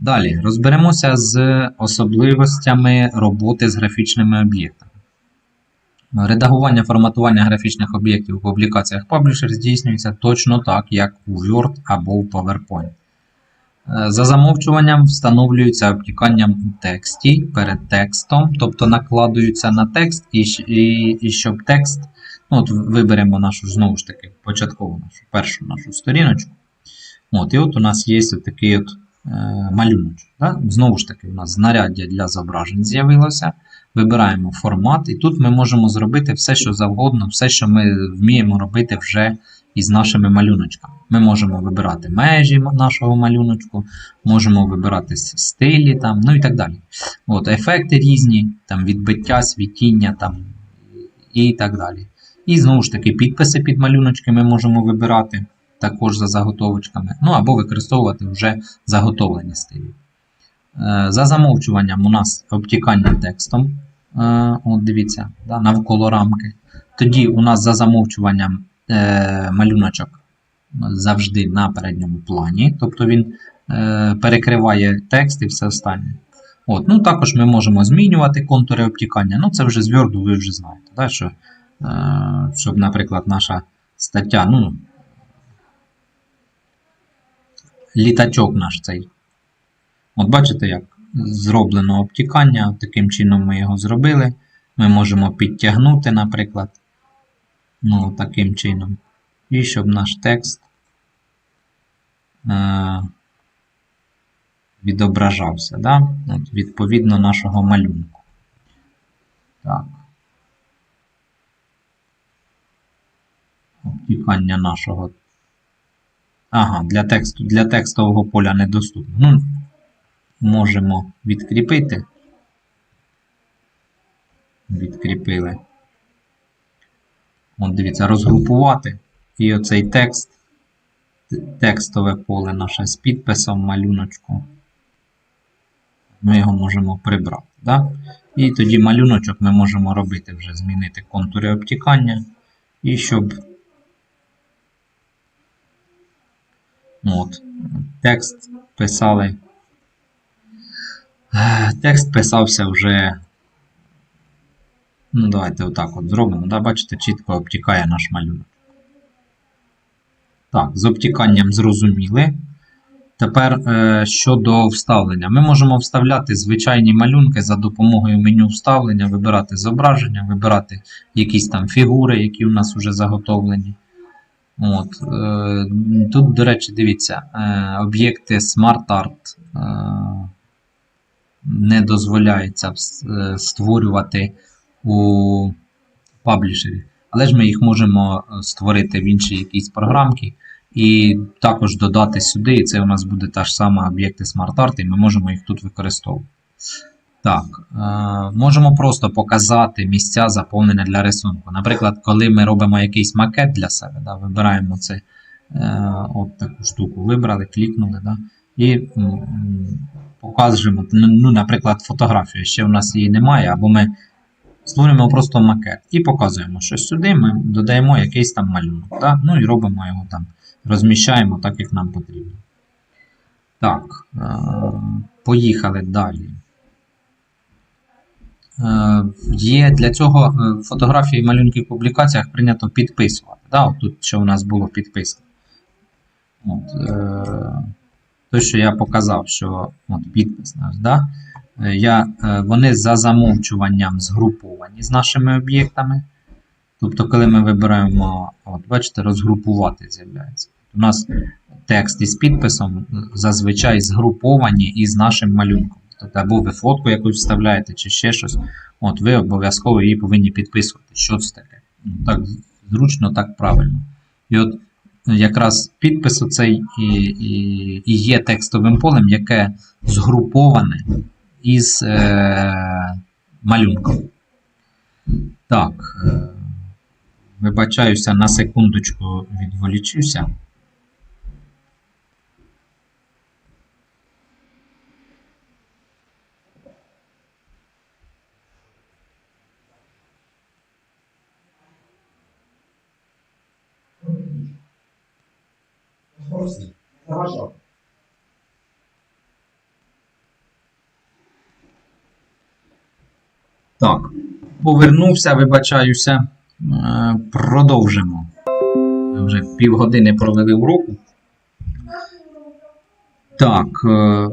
Далі розберемося з особливостями роботи з графічними об'єктами. Редагування форматування графічних об'єктів у публікаціях Publisher здійснюється точно так, як у Word або у PowerPoint. Е, За замовчуванням встановлюються обтіканням у тексті перед текстом, тобто накладуються на текст, і, і, і щоб текст, ну от виберемо нашу знову ж таки початкову нашу першу нашу сторіночку. От, і от у нас є ось такий от е, малюночок. Да? Знову ж таки, у нас знаряддя для зображень з'явилося. Вибираємо формат, і тут ми можемо зробити все, що завгодно, все, що ми вміємо робити вже із нашими малюночками. Ми можемо вибирати межі нашого малюночку, можемо вибирати стилі, там, ну і так далі. От, ефекти різні, там, відбиття, світіння там, і так далі. І знову ж таки, підписи під малюночки ми можемо вибирати також за заготовочками, ну або використовувати вже заготовлені стилі. Е, За замовчуванням у нас обтікання текстом. Е, От дивіться, да, навколо рамки. Тоді у нас за замовчуванням е, малюночок завжди на передньому плані, тобто він е, перекриває текст і все останнє. От, ну, також ми можемо змінювати контури обтікання. Ну, це вже з ви вже знаєте, да, що, е, щоб, наприклад, наша стаття, ну, літачок наш цей. От бачите, як зроблено обтікання, таким чином ми його зробили. Ми можемо підтягнути, наприклад, ну, таким чином. І щоб наш текст е- відображався, да? От, відповідно нашого малюнку. Так. Обтікання нашого. Ага, для тексту, для текстового поля недоступно. Ну, можемо відкріпити. Відкріпили. От дивіться, розгрупувати. І оцей текст, текстове поле наше з підписом малюночку. Ми його можемо прибрати. Да? І тоді малюночок ми можемо робити вже змінити контури обтікання. І щоб ну, от, текст писали. Е, Текст писався вже. Ну, давайте отак от зробимо. Да? Бачите, чітко обтікає наш малюнок. Так, з обтіканням зрозуміли. Тепер е, щодо вставлення. Ми можемо вставляти звичайні малюнки за допомогою меню вставлення, вибирати зображення, вибирати якісь там фігури, які у нас вже заготовлені. От, е, тут, до речі, дивіться, е, об'єкти Smart Art е, не дозволяється створювати у паблішері. Але ж ми їх можемо створити в іншій якійсь програмці і також додати сюди, і це у нас буде та ж сама об'єкти Smart Art, і ми можемо їх тут використовувати. Так, е, можемо просто показати місця заповнення для рисунку. Наприклад, коли ми робимо якийсь макет для себе, да, вибираємо це, е, от таку штуку, вибрали, клікнули, да, і м, ну, ну, наприклад, фотографію. Ще в нас її немає, або ми створюємо просто макет і показуємо, що сюди ми додаємо якийсь там малюнок. Да? Ну і робимо його там, розміщаємо так, як нам потрібно. Так, е, поїхали далі. Е, Є для цього е, фотографії малюнки в публікаціях прийнято підписувати. Да? От тут що у нас було підписано. От, е, те, що я показав, що от підпис наш, да? Е, я, вони за замовчуванням згруповані з нашими об'єктами. Тобто, коли ми вибираємо, от, бачите, розгрупувати з'являється. У нас текст із підписом зазвичай згруповані із нашим малюнком. Тобто, або ви фотку якусь вставляєте, чи ще щось. От ви обов'язково її повинні підписувати. Що це таке? Ну, Так зручно, так правильно. І от якраз підпис оцей і, і, і є текстовим полем, яке згруповане із е, малюнком. Так. е, Вибачаюся, на секундочку відволічуся. заважав. Так, повернувся, вибачаюся, е, продовжимо. Вже півгодини провели уроку. Так, е,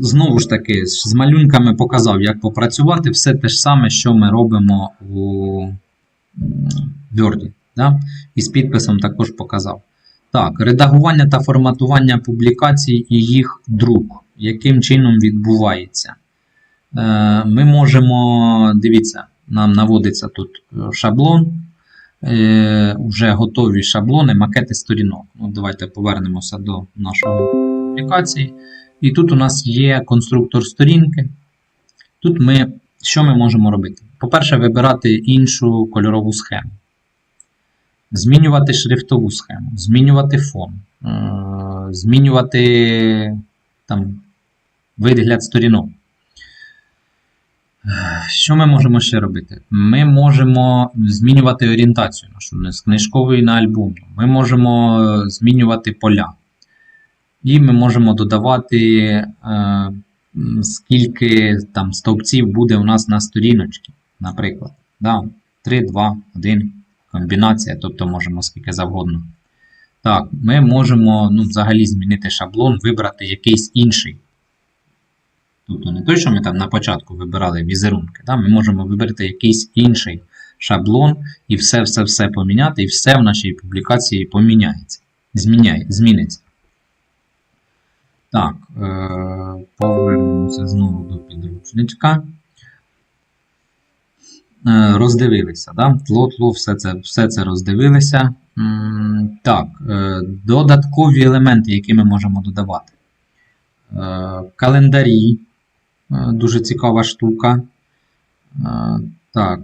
знову ж таки, з малюнками показав, як попрацювати. Все те ж саме, що ми робимо у Word. Да? І з підписом також показав. Так, редагування та форматування публікацій і їх друк. Яким чином відбувається? Е, Ми можемо, дивіться, нам наводиться тут е, шаблон. Е, Вже готові шаблони, макети сторінок. Ну, давайте повернемося до нашої публікації. І тут у нас є конструктор сторінки. Тут ми, що ми можемо робити? По-перше, вибирати іншу кольорову схему. Змінювати шрифтову схему, змінювати фон, е, змінювати там, вигляд сторінок. Що ми можемо ще робити? Ми можемо змінювати орієнтацію нашу з книжкової на альбомну. Ми можемо е, змінювати поля. І ми можемо додавати, е, скільки там стовпців буде у нас на сторіночці, наприклад. Да? 3, 2, 1, комбінація, тобто можемо скільки завгодно. Так, ми можемо ну, взагалі змінити шаблон, вибрати якийсь інший. Тобто не той, що ми там на початку вибирали візерунки. Да? Ми можемо вибрати якийсь інший шаблон і все-все-все поміняти, і все в нашій публікації поміняється. Зміняє, зміниться. Так, е- повернемося знову до підручничка. Е, роздивилися, да? тло, тло, все це, все це роздивилися. Так, е, додаткові елементи, які ми можемо додавати. Е, Календарі. Дуже цікава штука. Так,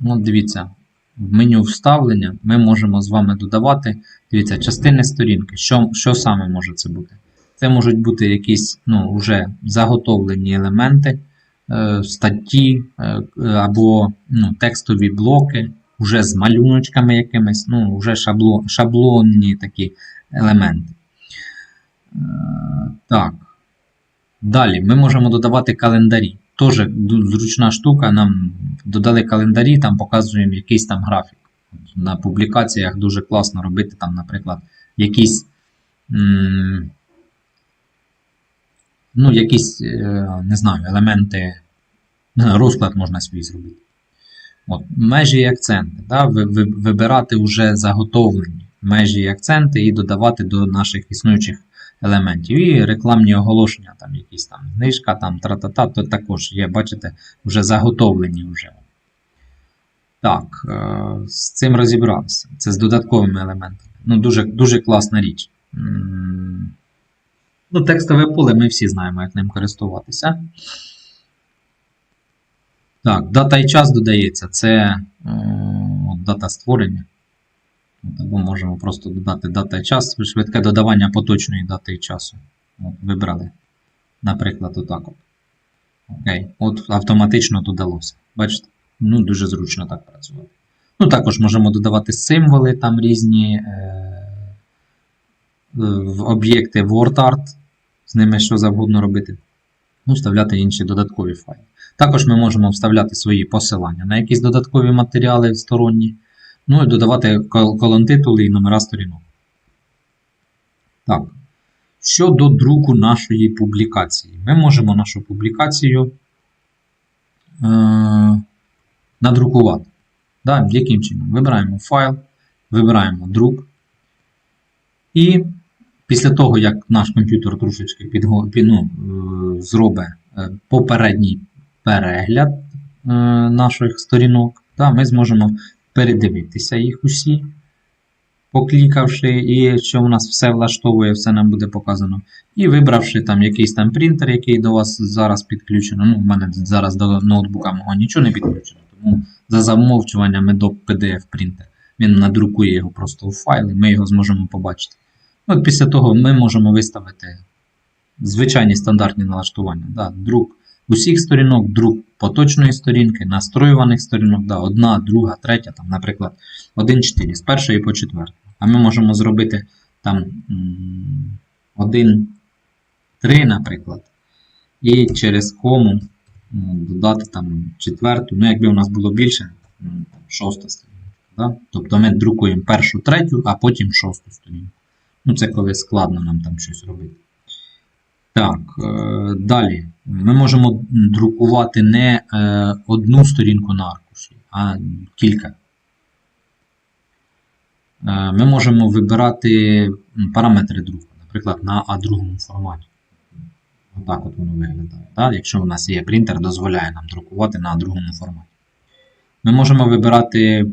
ну, дивіться, в меню вставлення ми можемо з вами додавати. Дивіться, частини сторінки. Що, що саме може це бути? Це можуть бути якісь ну, вже заготовлені елементи, статті е, або ну, текстові блоки, вже з малюночками якимись, ну, вже шабло, шаблонні такі елементи. Е, Так. Далі ми можемо додавати календарі. Теж зручна штука. Нам додали календарі, там показуємо якийсь там графік. На публікаціях дуже класно робити, там, наприклад, якісь. Ну, якісь, е, не знаю, елементи, розклад можна свій зробити. От, межі і акценти. Да? ви- ви- Вибирати вже заготовлені межі і акценти і додавати до наших існуючих елементів. І рекламні оголошення, там якісь там знижка, там тра-та-та, то також є, бачите, вже заготовлені вже. Так, е, з цим розібралися. Це з додатковими елементами. Ну, дуже, дуже класна річ. Ну, текстове поле ми всі знаємо, як ним користуватися. Так, дата і час додається. Це от дата створення. Або можемо просто додати дата і час, швидке додавання поточної дати і часу. От, вибрали. Наприклад, отак от. Окей. От автоматично додалося. Бачите? Ну, дуже зручно так працювати. Ну, також можемо додавати символи там різні е, е, об'єкти WordArt, з ними що завгодно робити. Ну, вставляти інші додаткові файли. Також ми можемо вставляти свої посилання на якісь додаткові матеріали сторонні. Ну і додавати кол- колон-титули і номера сторінок. Так. Щодо друку нашої публікації. Ми можемо нашу публікацію е- надрукувати. Да, яким чином? Вибираємо файл, вибираємо друк. І після того, як наш комп'ютер трошечки підго... ну, е, зробить е, попередній перегляд е, наших сторінок, да, ми зможемо передивитися їх усі, поклікавши, і що у нас все влаштовує, все нам буде показано. І вибравши там якийсь там принтер, який до вас зараз підключено. Ну, в мене зараз до ноутбука мого нічого не підключено, тому за замовчуванням Adobe PDF принтер. Він надрукує його просто у файл, і ми його зможемо побачити. От після того ми можемо виставити звичайні стандартні налаштування. Да, друк усіх сторінок, друк поточної сторінки, настроюваних сторінок, да, одна, друга, третя, там, наприклад, 1.4 з першої по четверту. А ми можемо зробити там 1.3, наприклад, і через кому додати там четверту, ну якби у нас було більше, шоста сторінка. Да? Тобто ми друкуємо першу, третю, а потім шосту сторінку. Ну, це коли складно нам там щось робити. Так, е, далі. Ми можемо друкувати не е, одну сторінку на аркуші, а кілька. Е, Ми можемо вибирати параметри друку, наприклад, на А2 форматі. Отак от воно виглядає. Да? Якщо у нас є принтер, дозволяє нам друкувати на А2 форматі. Ми можемо вибирати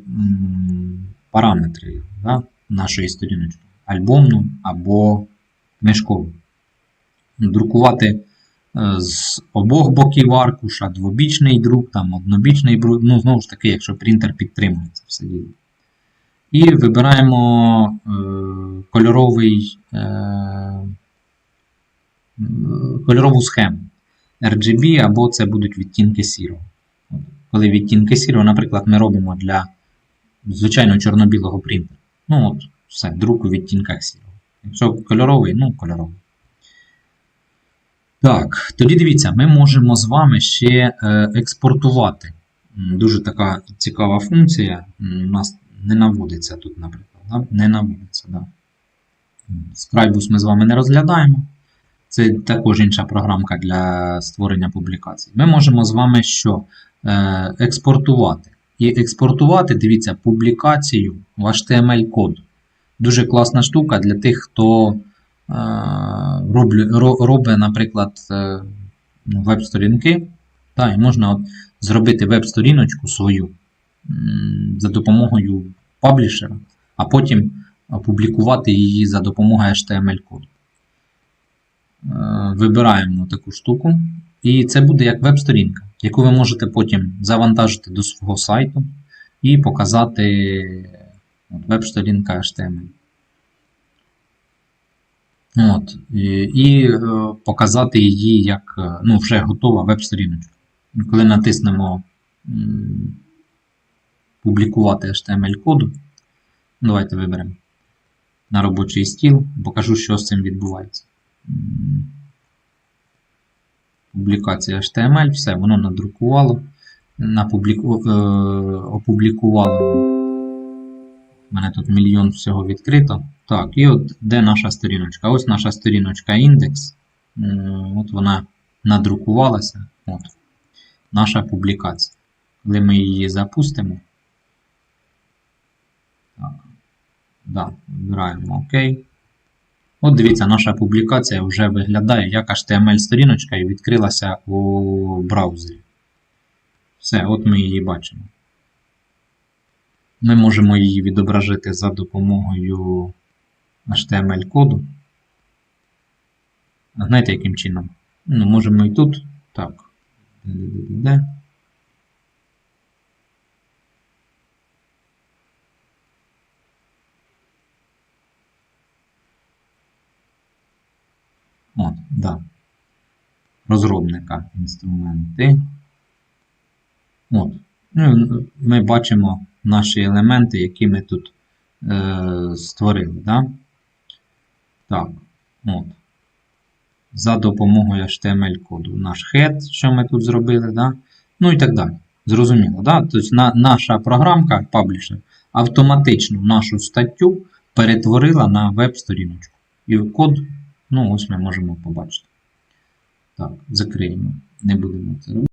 параметри да, нашої сторіночки. Альбомну або книжкову. Друкувати е, з обох боків аркуша, двобічний друк, там, однобічний ну, знову ж таки, якщо принтер підтримує це все діло. І вибираємо е, кольоровий, е, кольорову схему RGB, або це будуть відтінки сірого. Коли відтінки сірого, наприклад, ми робимо для звичайно чорно-білого принтера. Ну, от, все, друк у відтінках сірого. Якщо кольоровий, ну кольоровий. Так, тоді дивіться, ми можемо з вами ще е, експортувати. Дуже така цікава функція. У нас не наводиться тут, наприклад. Да? Не наводиться, да. Scribus ми з вами не розглядаємо. Це також інша програмка для створення публікацій. Ми можемо з вами що? Е, експортувати. І експортувати, дивіться, публікацію в HTML-код. Дуже класна штука для тих, хто е, робить, наприклад, е, ну, веб-сторінки. Та, і можна от зробити веб-сторіночку свою за допомогою паблішера, а потім опублікувати її за допомогою HTML-коду. Е, Вибираємо таку штуку, і це буде як веб-сторінка, яку ви можете потім завантажити до свого сайту і показати веб-сторінка HTML. От, і, показати її як е, ну, вже готова веб-сторіночка. Коли натиснемо публікувати HTML-коду, давайте виберемо на робочий стіл, покажу, що з цим відбувається. Публікація HTML, все, воно надрукувало, е, опублікувало. У мене тут мільйон всього відкрито. Так, і от де наша сторіночка? Ось наша сторіночка індекс. От вона надрукувалася. От. Наша публікація. Коли ми її запустимо. Так. Да, вибираємо ОК. От дивіться, наша публікація вже виглядає як HTML-сторіночка і відкрилася у браузері. Все, от ми її бачимо. Ми можемо її відображити за допомогою HTML-коду. Знаєте, яким чином? Ну, можемо і тут. Так. Де-де-де-де. От, да. Розробника інструменти. От. Ну, ми бачимо наші елементи, які ми тут е, створили. Да? Так, от. За допомогою HTML-коду наш head, що ми тут зробили, да? ну і так далі. Зрозуміло, да? Тобто на, наша програмка Publisher автоматично нашу статтю перетворила на веб-сторіночку. І код, ну, ось ми можемо побачити. Так, закриємо. Не будемо це робити.